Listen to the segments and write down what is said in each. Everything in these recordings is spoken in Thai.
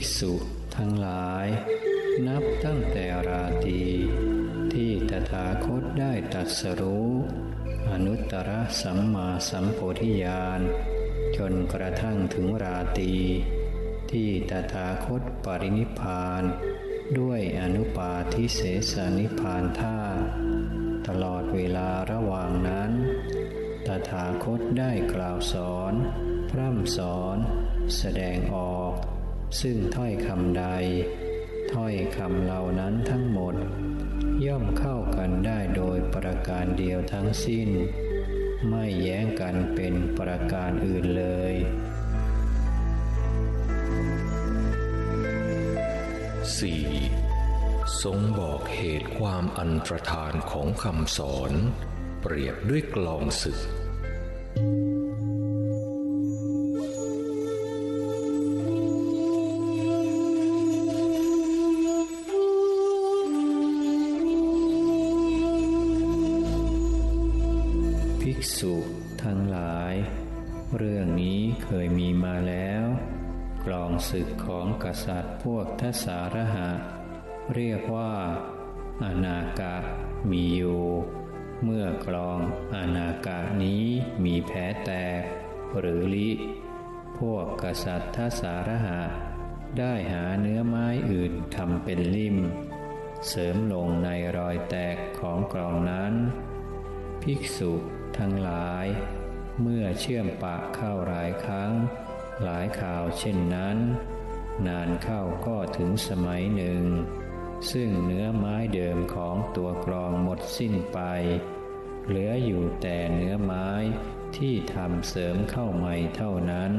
กษุทั้งหลาย นับตั้งแต่ราตรีที่ตถาคตได้ตรัสรู้ อนุตตรสัมมาสัมโพธิญาณ จนกระทั่งถึงราตรีที่ตถาคตปรินิพพาน ด้วยอนุปาทิเสสนิพานท่าตลอดเวลาระหว่างนั้น ตถาคตได้กล่าวสอน พร่ำสอน แสดงออก ซึ่งถ้อยคำใด ถ้อยคำเหล่านั้นทั้งหมด ย่อมเข้ากันได้โดยประการเดียวทั้งสิ้น ไม่แย้งกันเป็นประการอื่นเลย 4. ทรงบอกเหตุความอันตรธานของคำสอน เปรียบด้วยกลองศึก องศึกของกษัตริย์พวกทสารหะ เรียกว่า อานากะมีอยู่ เมื่อกลองอานากะนี้มีแผลแตก หรือลิ พวกกษัตริย์ทสารหะ ได้หาเนื้อไม้อื่นทำเป็นลิ่ม เสริมลงในรอยแตกของกลองนั้น ภิกษุทั้งหลาย เมื่อเชื่อมปะเข้าหลายครั้ง หลายข่าวเช่นนั้น นานเข้าก็ถึงสมัยหนึ่ง ซึ่งเนื้อไม้เดิมของตัวกรองหมดสิ้นไป เหลืออยู่แต่เนื้อไม้ที่ทำเสริมเข้าใหม่เท่านั้น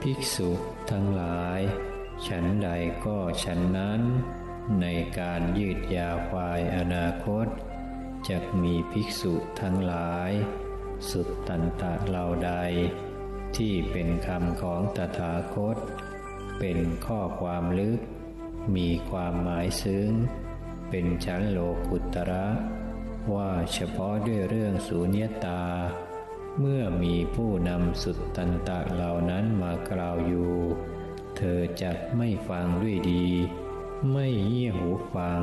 ภิกษุทั้งหลาย ฉันใดก็ฉันนั้น ในการยืดยาวควายอนาคตจะมีภิกษุทั้งหลาย สุดตันตะเหล่าใด ที่เป็นคำของตถาคต เป็นข้อความลึก มีความหมายซึ้ง เป็นชั้นโลกุตระ ว่าเฉพาะด้วยเรื่องสูญญตา เมื่อมีผู้นำสุดตันตะเหล่านั้นมากล่าวอยู่ เธอจักไม่ฟังด้วยดี ไม่เงี่ยหูฟัง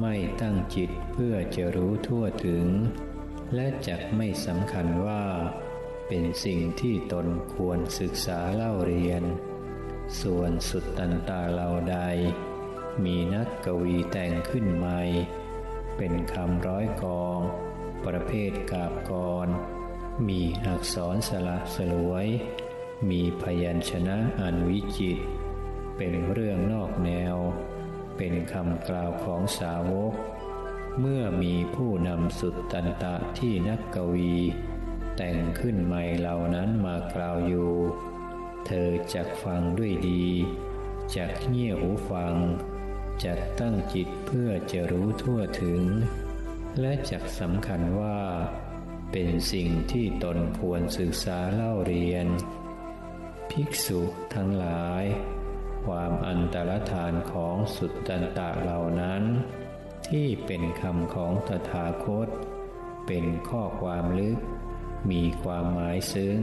ไม่ตั้งจิตเพื่อจะรู้ทั่วถึง และจักไม่สำคัญว่า เป็นสิ่งที่ตนควรศึกษาเล่าเรียน ส่วนสุดตันตาเราใด มีนักกวีแต่งขึ้นใหม่ เป็นคำร้อยกอง ประเภทกาบกร มีอักษรสละสลวย มีพยัญชนะอันวิจิต เป็นเรื่องนอกแนว เป็นคำกล่าวของสาวก เมื่อมีผู้นำสุดตันตะที่นักกวี แต่งขึ้นใหม่เหล่านั้นมากล่าวอยู่ เธอจักฟังด้วยดีจักเงี่ยหูฟังจักตั้งจิตเพื่อจะรู้ทั่วถึง และจักสำคัญว่า เป็นสิ่งที่ตนควรศึกษาเล่าเรียน ภิกษุทั้งหลาย ความอันตรธานของสุดตันตะเหล่านั้น ที่เป็นคำของตถาคต เป็นข้อความลึก มีความหมายซึ้ง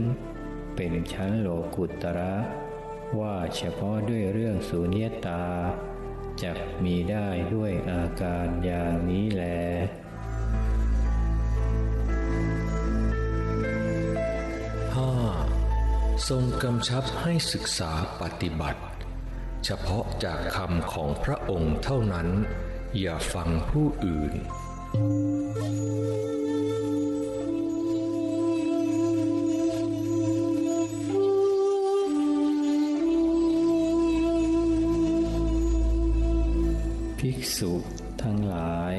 เป็นชั้นโลกุตระ ว่าเฉพาะด้วยเรื่องสูญญตาจักมีได้ด้วยอาการอย่างนี้แล 5. ทรงกำชับให้ศึกษาปฏิบัติ เฉพาะจากคำของพระองค์เท่านั้น อย่าฟังผู้อื่น ภิกษุทั้งหลาย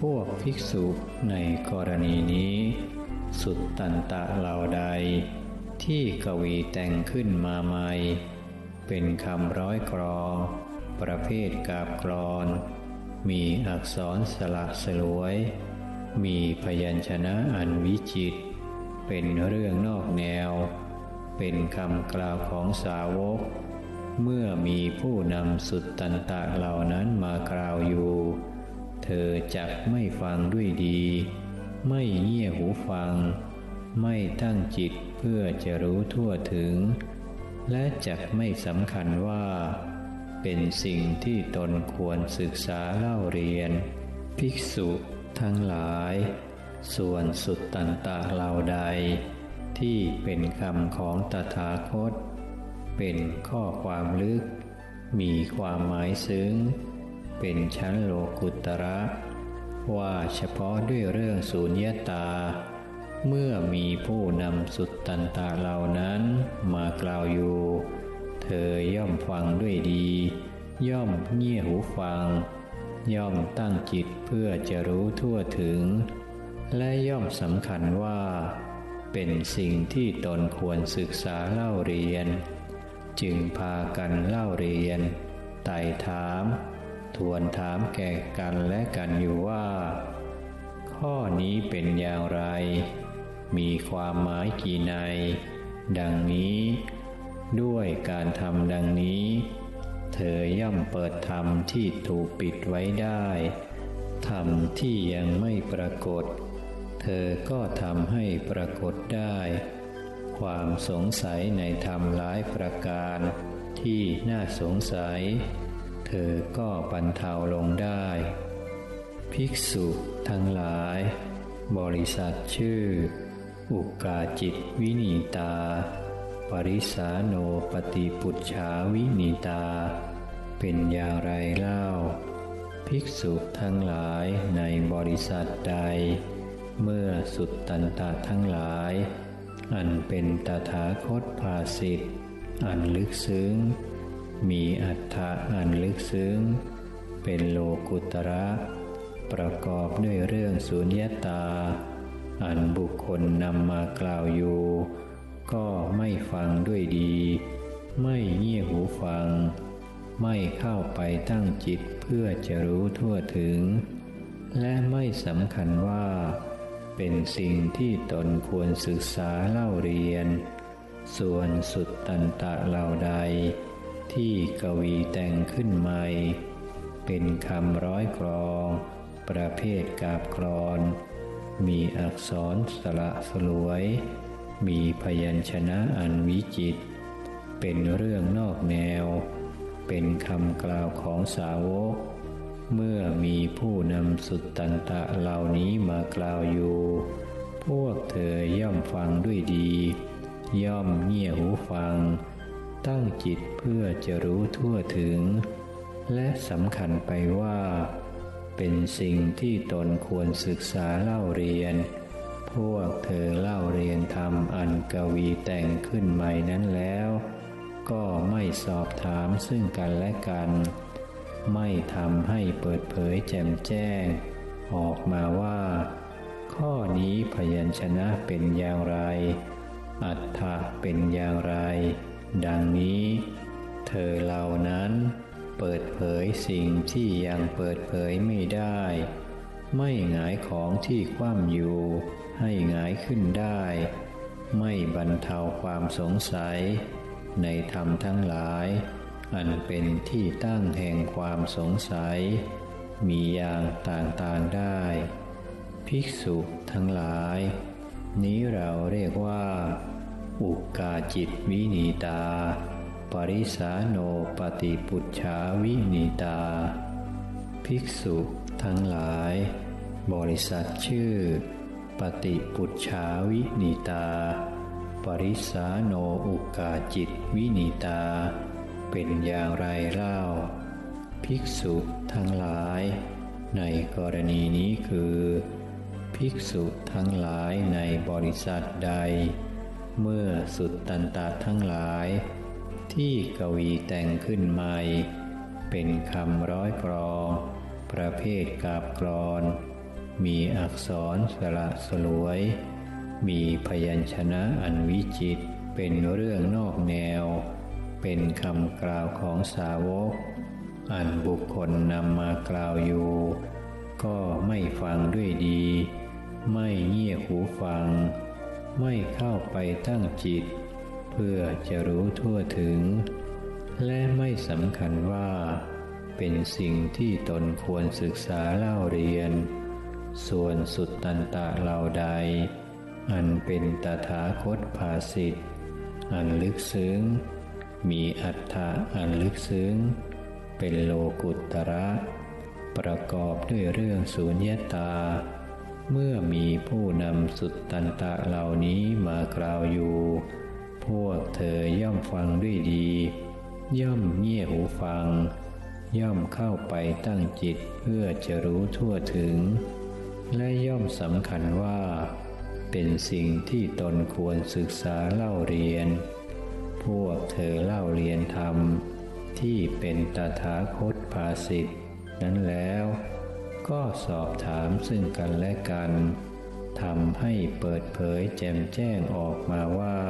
พวกภิกษุในกรณีนี้ สุดตันตะเหล่าใด ที่กวีแต่งขึ้นมาใหม่ เป็นคำร้อยกรองประเภทกาบกรอน มีอักษรสละสลวย มีพยัญชนะอันวิจิต เป็นเรื่องนอกแนว เป็นคำกล่าวของสาวก เมื่อมีผู้นำสุดตันตะเหล่านั้นมากล่าวอยู่ เธอจักไม่ฟังด้วยดี ไม่เงี่ยหูฟัง ไม่ตั้งจิตเพื่อจะรู้ทั่วถึง และจะไม่สำคัญว่า เป็นสิ่งที่ตนควรศึกษาเล่าเรียน ภิกษุทั้งหลาย ส่วนสุดตันตะเหล่าใด ที่เป็นคำของตถาคต เป็นข้อความลึก มีความหมายซึ้ง เป็นชั้นโลกุตระ ว่าเฉพาะด้วยเรื่องสูญญตา เมื่อมีผู้นำสุดตันตะเหล่านั้นมากล่าวอยู่ เธอย่อมฟังด้วยดี ย่อมเงี่ยหูฟัง ย่อมตั้งจิตเพื่อจะรู้ทั่วถึง และย่อมสำคัญว่าเป็นสิ่งที่ตนควรศึกษาเล่าเรียน จึงพากันเล่าเรียน ไต่ถาม ทวนถามแก่กันและกันอยู่ว่า ข้อนี้เป็นอย่างไร มีความหมายกี่ใน ดังนี้ ด้วยการทำดังนี้ เธอย่อมเปิดธรรมที่ถูกปิดไว้ได้ธรรมที่ยังไม่ปรากฏ เธอก็ทำให้ปรากฏได้ ความสงสัยในธรรมหลายประการ ที่น่าสงสัย เธอก็บรรเทาลงได้ ภิกษุทั้งหลาย บริษัทชื่อ อุกาจิตวินีตา ปริสาโนปฏิปุจฉาวินีตา เป็นอย่างไรเล่า ภิกษุทั้งหลายในบริษัทใด เมื่อสุดตันตะทั้งหลาย อันเป็นตถาคตภาสิทธิ์อันลึกซึ้ง มีอัฏฐะอันลึกซึ้ง เป็นโลกุตระ ประกอบด้วยเรื่องสุญญตา อันบุคคลนำมากล่าวอยู่ ก็ไม่ฟังด้วยดี ไม่เงี่ยหูฟัง ไม่เข้าไปตั้งจิตเพื่อจะรู้ทั่วถึง และไม่สำคัญว่า เป็นสิ่งที่ตนควรศึกษาเล่าเรียน ส่วนสุดตันตะเหล่าใด ที่กวีแต่งขึ้นใหม่ เป็นคำร้อยกรอง ประเภทกาบกรอน มีอักษรสละสลวย มีพยัญชนะอันวิจิต เป็นเรื่องนอกแนว เป็นคำกล่าวของสาวก เมื่อมีผู้นำสุดตันตะเหล่านี้มากล่าวอยู่ พวกเธอย่อมฟังด้วยดี ย่อมเงี่ยหูฟัง ตั้งจิตเพื่อจะรู้ทั่วถึง และสำคัญไปว่า เป็นสิ่งที่ตนควรศึกษาเล่าเรียน พวกเธอเล่าเรียนธรรมอันกวีแต่งขึ้นใหม่นั้นแล้ว ก็ไม่สอบถามซึ่งกันและกัน ไม่ทำให้เปิดเผยแจ่มแจ้ง ออกมาว่า ข้อนี้พยัญชนะเป็นอย่างไร อัฏฐะเป็นอย่างไร ดังนี้ เธอเหล่านั้น เปิดเผยสิ่งที่ยังเปิดเผยไม่ได้ ไม่หงายของที่คว่ำอยู่ ให้หงายขึ้นได้ ไม่บรรเทาความสงสัย ในธรรมทั้งหลาย อันเป็นที่ตั้งแห่งความสงสัย มีอย่างต่างๆได้ ภิกษุทั้งหลาย นี้เราเรียกว่า อุกกาจิตวินีตา ปริสาโนปฏิปุจฉาวินีตา ภิกษุทั้งหลาย บริษัทชื่อ ปฏิปุจฉาวินีตา ปริสาโนอุกาจิตวินีตา เป็นอย่างไรเล่า ภิกษุทั้งหลาย ในกรณีนี้คือ ภิกษุทั้งหลายในบริษัทใด เมื่อสุดตันตะทั้งหลาย ที่กวีแต่งขึ้นใหม่ เป็นคำร้อยกรอง ประเภทกาบกรอน มีอักษรสละสลวย มีพยัญชนะอันวิจิตเป็นเรื่องนอกแนว เป็นคำกล่าวของสาวก อันบุคคลนำมากล่าวอยู่ ก็ไม่ฟังด้วยดี ไม่เงี่ยหูฟัง ไม่เข้าไปตั้งจิต เพื่อจะรู้ทั่วถึง และไม่สำคัญว่า เป็นสิ่งที่ตนควรศึกษาเล่าเรียน ส่วนสุดตันตะเหล่าใด อันเป็นตถาคตภาสิทธ์อันลึกซึ้ง มีอัตถะอันลึกซึ้ง เป็นโลกุตระ ประกอบด้วยเรื่องสูญญตา เมื่อมีผู้นำสุดตันตะเหล่านี้มากล่าวอยู่ พวกเธอย่อมฟังด้วยดี ย่อมเงี่ยหูฟัง ย่อมเข้าไปตั้งจิตเพื่อจะรู้ทั่วถึง และย่อมสำคัญว่า เป็นสิ่งที่ตนควรศึกษาเล่าเรียน พวกเธอเล่าเรียนธรรม ที่เป็นตถาคตภาสิทธินั้นแล้วก็สอบถามซึ่งกันและกันทำให้เปิดเผยแจ่มแจ้งออกมาว่า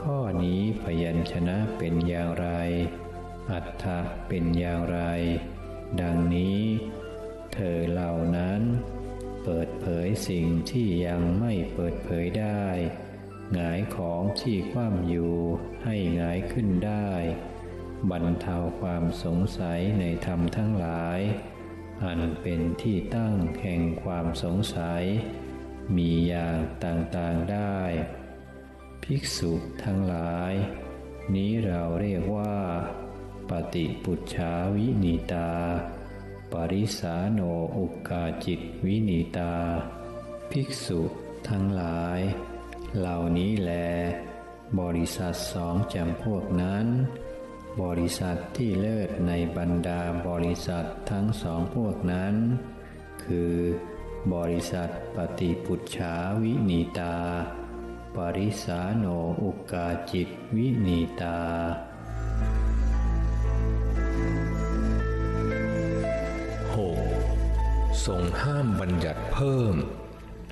ข้อนี้พยัญชนะเป็นอย่างไร อัฏฐะเป็นอย่างไร ดังนี้ เธอเหล่านั้น เปิดเผยสิ่งที่ยังไม่เปิดเผยได้ หงายของที่คว่ำอยู่ให้หงายขึ้นได้ บรรเทาความสงสัยในธรรมทั้งหลาย อันเป็นที่ตั้งแห่งความสงสัย มีอย่างต่างๆได้ ภิกษุทั้งหลาย นี้เราเรียกว่า ปฏิปุจฉาวินิตา ปริสาโนอุกาจิตวินิตา ภิกษุทั้งหลาย เหล่านี้แล บริษัทสองจำพวกนั้น บริษัทที่เลิศในบรรดาบริษัททั้งสองพวกนั้น คือบริษัทปฏิปุจฉาวินิตา ปริสาโนอุกาจิตวินิตา 6. ทรงห้ามบัญญัติเพิ่ม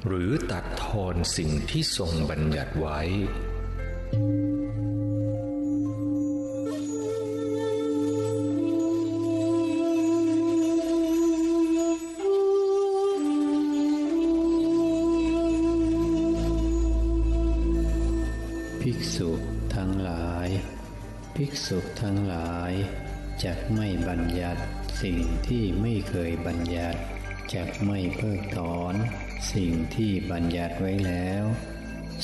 หรือตัดทอนสิ่งที่ทรงบัญญัติไว้ ภิกษุทั้งหลาย ภิกษุทั้งหลายจักไม่บัญญัติสิ่งที่ไม่เคยบัญญัติจักไม่เพิกถอน สิ่งที่บัญญัติไว้แล้ว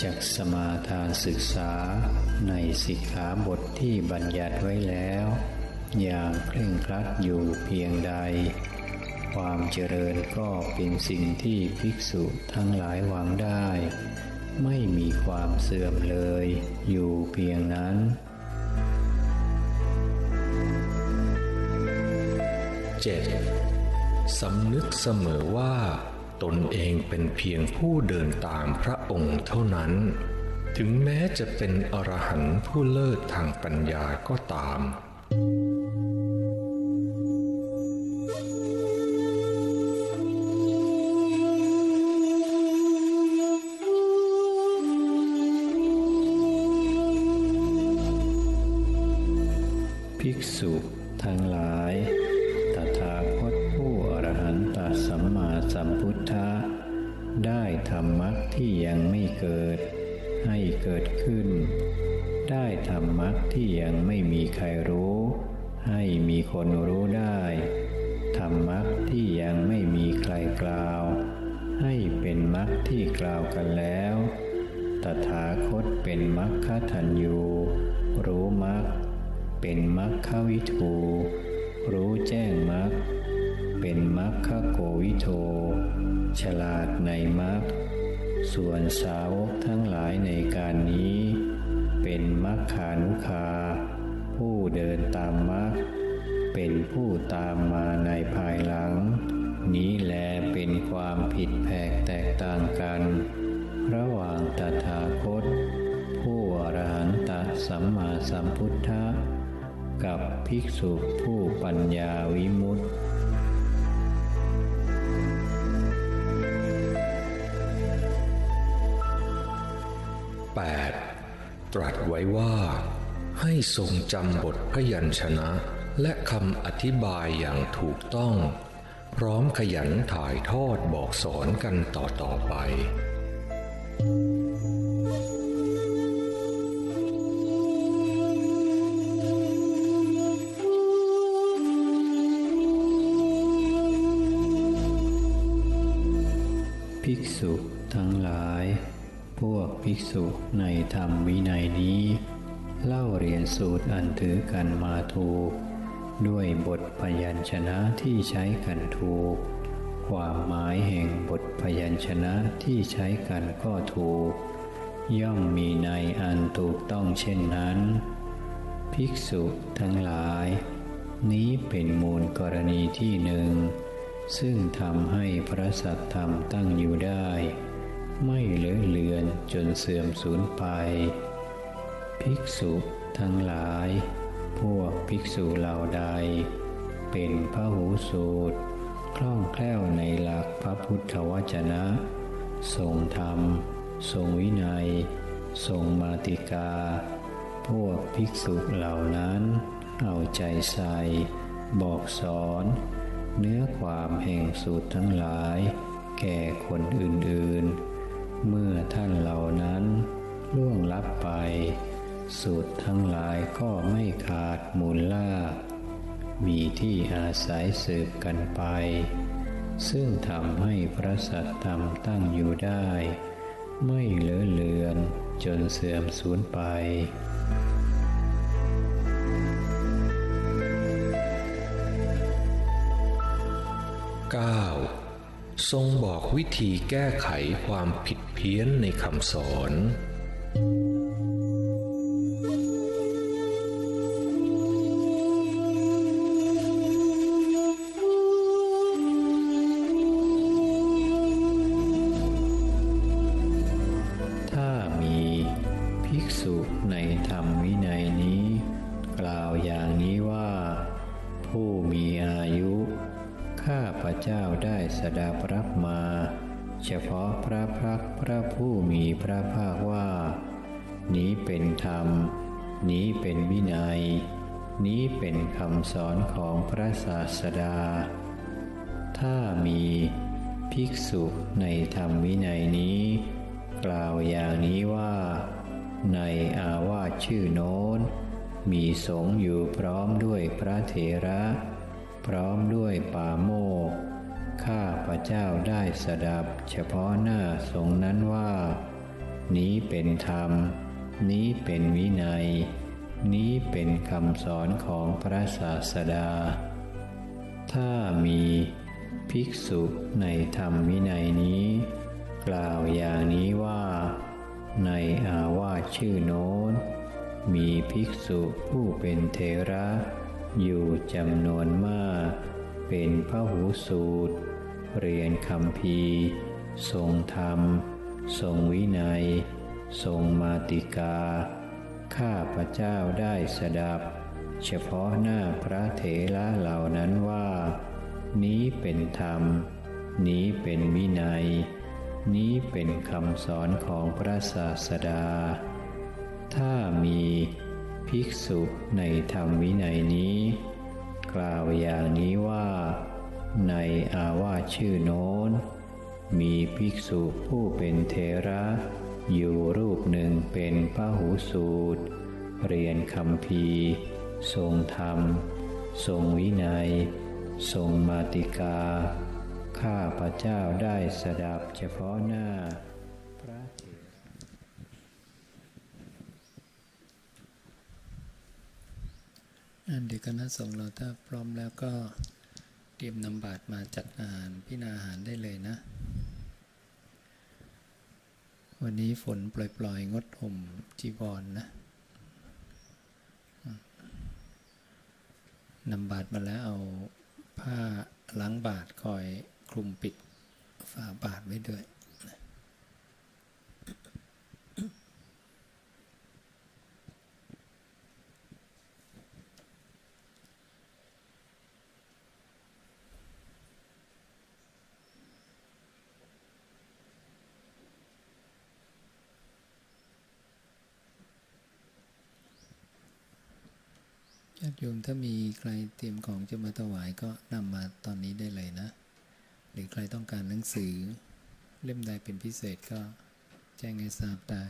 จักสมาทานศึกษาในสิกขาบทที่บัญญัติไว้แล้ว อย่างเคร่งครัดอยู่เพียงใด ความเจริญก็เป็นสิ่งที่ภิกษุทั้งหลายหวังได้ ไม่มีความเสื่อมเลยอยู่เพียงนั้น 7. สำนึกเสมอว่า ตนเองเป็นเพียงผู้เดินตามพระองค์เท่านั้น ถึงแม้จะเป็นอรหันต์ผู้เลิศทางปัญญาก็ตาม ภิกษุทั้งหลาย เกิด ให้เกิดขึ้น ได้ธรรมะที่ยังไม่มีใครรู้ ให้มีคนรู้ได้ ธรรมะที่ยังไม่มีใครกล่าว ให้เป็นมรรคที่กล่าวกันแล้ว ตถาคตเป็นมรรคทันยูรู้มรรคเป็นมรรควิทูรู้แจ้งมรรคเป็นมรรคโกวิโท ฉลาดในมรรค ส่วนสาวกทั้งหลายในการนี้ เป็นมรรคานุคา ผู้เดินตามมรรคเป็นผู้ตามมาในภายหลัง นี้แลเป็นความผิดแผกแตกต่างกัน ระหว่างตถาคต ผู้อรหันตสัมมาสัมพุทธะกับภิกษุผู้ปัญญาวิมุตติ 8. ตรัสไว้ว่า ให้ทรงจำบทพยัญชนะ และคำอธิบายอย่างถูกต้อง พร้อมขยันถ่ายทอดบอกสอนกันต่อๆไปภิกษุทั้งหลาย พวกภิกษุในธรรมวินัยนี้ เล่าเรียนสูตรอันถือกันมาถูก ด้วยบทพยัญชนะที่ใช้กันถูก ความหมายแห่งบทพยัญชนะที่ใช้กันก็ถูก ย่อมมีในอันถูกต้องเช่นนั้น ภิกษุทั้งหลาย นี้เป็นมูลกรณีที่หนึ่ง ซึ่งทำให้พระสัทธรรมตั้งอยู่ได้ ไม่เหลือเลือนจนเสื่อมสูญไป ภิกษุทั้งหลาย พวกภิกษุเหล่าใด เป็นพระหูสูตร คล่องแคล่วในหลักพระพุทธวจนะทรงธรรม ทรงวินัย ทรงมาติกา พวกภิกษุเหล่านั้น เอาใจใส่ บอกสอน เนื้อความแห่งสูตรทั้งหลาย แก่คนอื่นๆ เมื่อท่านเหล่านั้นล่วงลับไปสูตรทั้งหลายก็ไม่ขาดมูลลาภมีที่อาศัยสืบกันไป ซึ่งทำให้พระสัตธรรมตั้งอยู่ได้ ไม่เลอเลือนจนเสื่อมสูญไป 9. ทรงบอกวิธีแก้ไขความผิดเพี้ยนในคำสอน ถ้ามีภิกษุในธรรมวินัยนี้ กล่าวอย่างนี้ว่า ผู้มีอายุ ข้าพระเจ้าได้สดับรับมา เฉพาะพระพักพระผู้มีพระภาคว่า นี้เป็นธรรม นี้เป็นวินัย นี้เป็นคำสอนของพระศาสดา ถ้ามีภิกษุในธรรมวินัยนี้ กล่าวอย่างนี้ว่า ในอาวาสชื่อโน้น มีสงฆ์อยู่พร้อมด้วยพระเถระ พร้อมด้วยป่าโมก ข้าพระเจ้าได้สดับ เฉพาะหน้าสงนั้นว่า นี้เป็นธรรม นี้เป็นวินัย นี้เป็นคำสอนของพระศาสดา ถ้ามีภิกษุในธรรมวินัยนี้ กล่าวอย่างนี้ว่า ในอาวาชื่อโน้น มีภิกษุผู้เป็นเทระ อยู่จำนวนมาก เป็นพระหูสูตร เรียนคำพีทรงธรรม ทรงวินัย ทรงมาติกา ข้าพระเจ้าได้สดับ เฉพาะหน้าพระเถระเหล่านั้นว่า นี้เป็นธรรม นี้เป็นวินัย นี้เป็นคำสอนของพระศาสดา ถ้ามี ภิกษุในธรรมวินัยนี้ กล่าวอย่างนี้ว่า ในอาวาชื่อโน้น มีภิกษุผู้เป็นเทระ อยู่รูปหนึ่งเป็นพระหูสูตร เรียนคำพีทรงธรรม ทรงวินัย ทรงมาติกา ข้าพระเจ้าได้สดับเฉพาะหน้า พระเถระ อัน เด็กคณะสงฆ์เราถ้าพร้อมแล้วก็เตรียมนำบาตรมาจัดงานพินาอาหารได้เลยนะ วันนี้ฝนปล่อยๆ งดห่มจีวรนนะนำบาตรมาแล้วเอาผ้าล้างบาตรคอยคลุมปิดฝาบาตรไว้ด้วย มถ้ามีใครเตรียมของจะมาถวายก็นำมาตอนนี้ได้เลยนะ หรือใครต้องการหนังสือ เล่มใดเป็นพิเศษก็แจ้งให้ทราบได้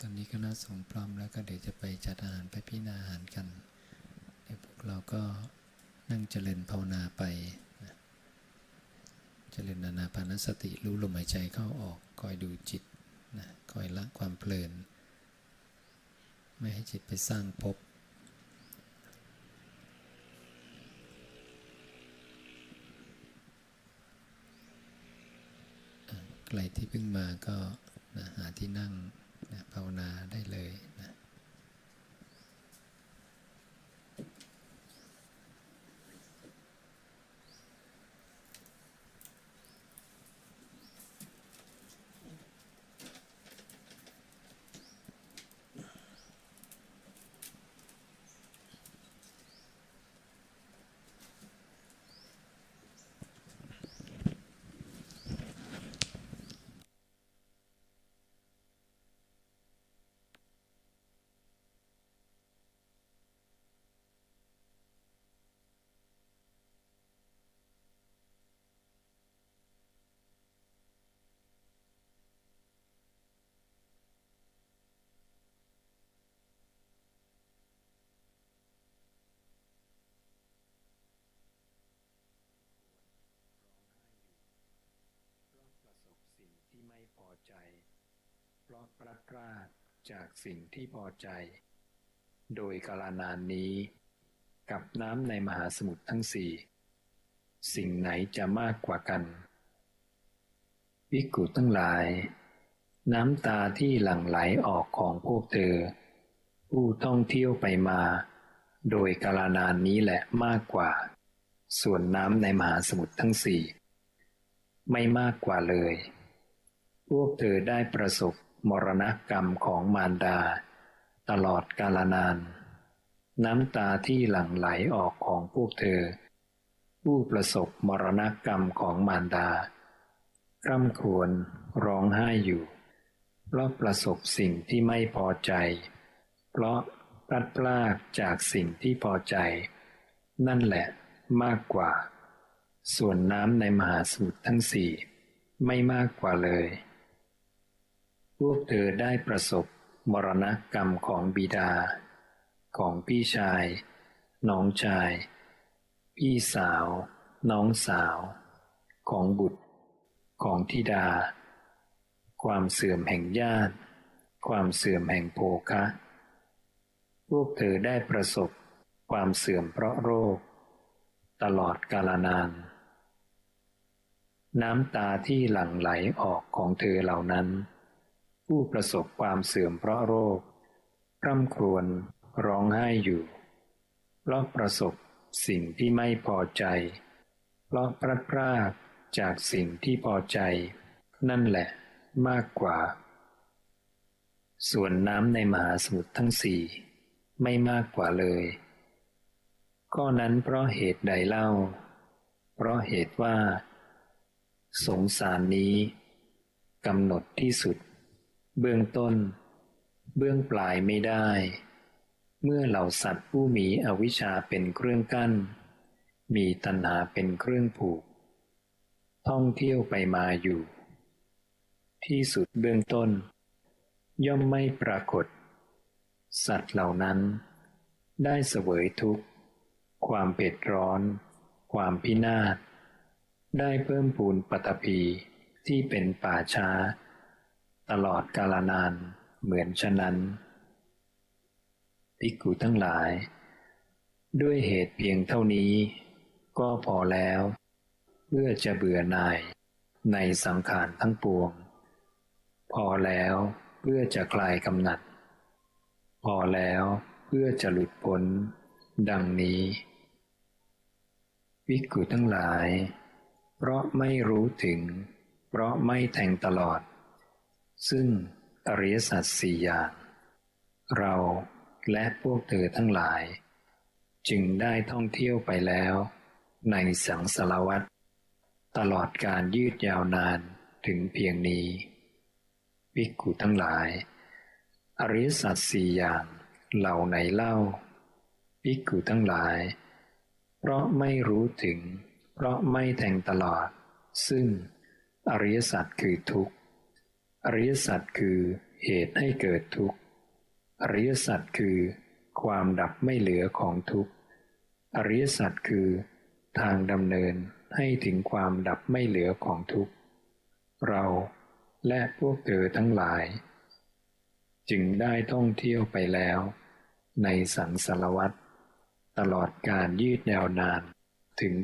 ตอนนี้คณะสงฆ์พร้อมแล้วก็เดี๋ยวจะไปจัดอาหารไปพิจารณาอาหารกันเดี๋ยวพวกเราก็นั่งเจริญภาวนาไปนะเจริญนานาปานสติรู้ลมหายใจเข้าออกคอยดูจิตนะคอยละความเพลิน ไม่ให้จิตไปสร้างภพใครที่เพิ่งมาก็นะหาที่นั่ง นะภาวนาได้เลยนะ พราะพลัดพราจากสิ่งที่พอใจ โดยกาลนานนี้ กับน้ำในมหาสมุทรทั้งสี่ สิ่งไหนจะมากกว่ากันวิกุตั้งหลาย น้ำตาที่หลั่งไหลออกของพวกเธอ ผู้ท่องเที่ยวไปมา โดยกาลนานนี้แหละมากกว่า ส่วนน้ำในมหาสมุทรทั้งสี่ ไม่มากกว่าเลย พวกเธอได้ประสบ มรณกรรมของมารดา ตลอดกาลนาน น้ำตาที่หลั่งไหลออกของพวกเธอ ผู้ประสบมรณกรรมของมารดาร่ำครวญร้องไห้อยู่ เพราะประสบสิ่งที่ไม่พอใจ เพราะพลัดพรากจากสิ่งที่พอใจ นั่นแหละมากกว่า ส่วนน้ำในมหาสมุทรทั้งสี่ไม่มากกว่าเลย พวกเธอได้ประสบมรณกรรมของบิดา ของพี่ชาย น้องชาย พี่สาว น้องสาว ของบุตร ของธิดา ความเสื่อมแห่งญาติ ความเสื่อมแห่งโภคะ พวกเธอได้ประสบความเสื่อมเพราะโรค ตลอดกาลนาน น้ำตาที่หลั่งไหลออกของเธอเหล่านั้น ผู้ประสบความเสื่อมเพราะโรค ร่ำครวญร้องไห้อยู่ เพราะประสบสิ่งที่ไม่พอใจ เพราะพลัดพรากจากสิ่งที่พอใจ นั่นแหละมากกว่า ส่วนน้ำในมหาสมุทรทั้งสี่ไม่มากกว่าเลยข้อนั้นเพราะเหตุใดเล่า เพราะเหตุว่า สงสารนี้กำหนดที่สุด เบื้องต้น เบื้องปลายไม่ได้ เมื่อเหล่าสัตว์ผู้มีอวิชชาเป็นเครื่องกั้น มีตัณหาเป็นเครื่องผูก ท่องเที่ยวไปมาอยู่ ที่สุดเบื้องต้น ย่อมไม่ปรากฏ สัตว์เหล่านั้น ได้เสวยทุกข์ ความเผ็ดร้อน ความพินาศได้เพิ่มพูนปัตภีที่เป็นป่าช้า ตลอดกาลนานเหมือนฉะนั้นภิกขุทั้งหลาย ด้วยเหตุเพียงเท่านี้ ก็พอแล้ว เพื่อจะเบื่อหน่าย ในสังขารทั้งปวง พอแล้วเพื่อจะคลายกำหนัด พอแล้วเพื่อจะหลุดพ้น ดังนี้วิกขุทั้งหลาย เพราะไม่รู้ถึง เพราะไม่แทงตลอด ซึ่งอริยสัจสี่อย่างเราและพวกเธอทั้งหลาย จึงได้ท่องเที่ยวไปแล้ว ในสังสารวัตรตลอดการยืดยาวนานถึงเพียงนี้วิกขุทั้งหลาย อริยสัจสี่อย่างเหล่าไหนเล่าวิกขุทั้งหลาย เพราะไม่รู้ถึง เพราะไม่แทงตลอด ซึ่งอริยสัจคือทุกข์ อริยสัจคือเหตุให้เกิดทุกข์ อริยสัจคือความดับไม่เหลือของทุกข์ อริยสัจคือทางดำเนินให้ถึงความดับไม่เหลือของทุกข์ เราและพวกเธอทั้งหลาย จึงได้ท่องเที่ยวไปแล้ว ในสังสารวัตรตลอดการยืดยาวนานถึง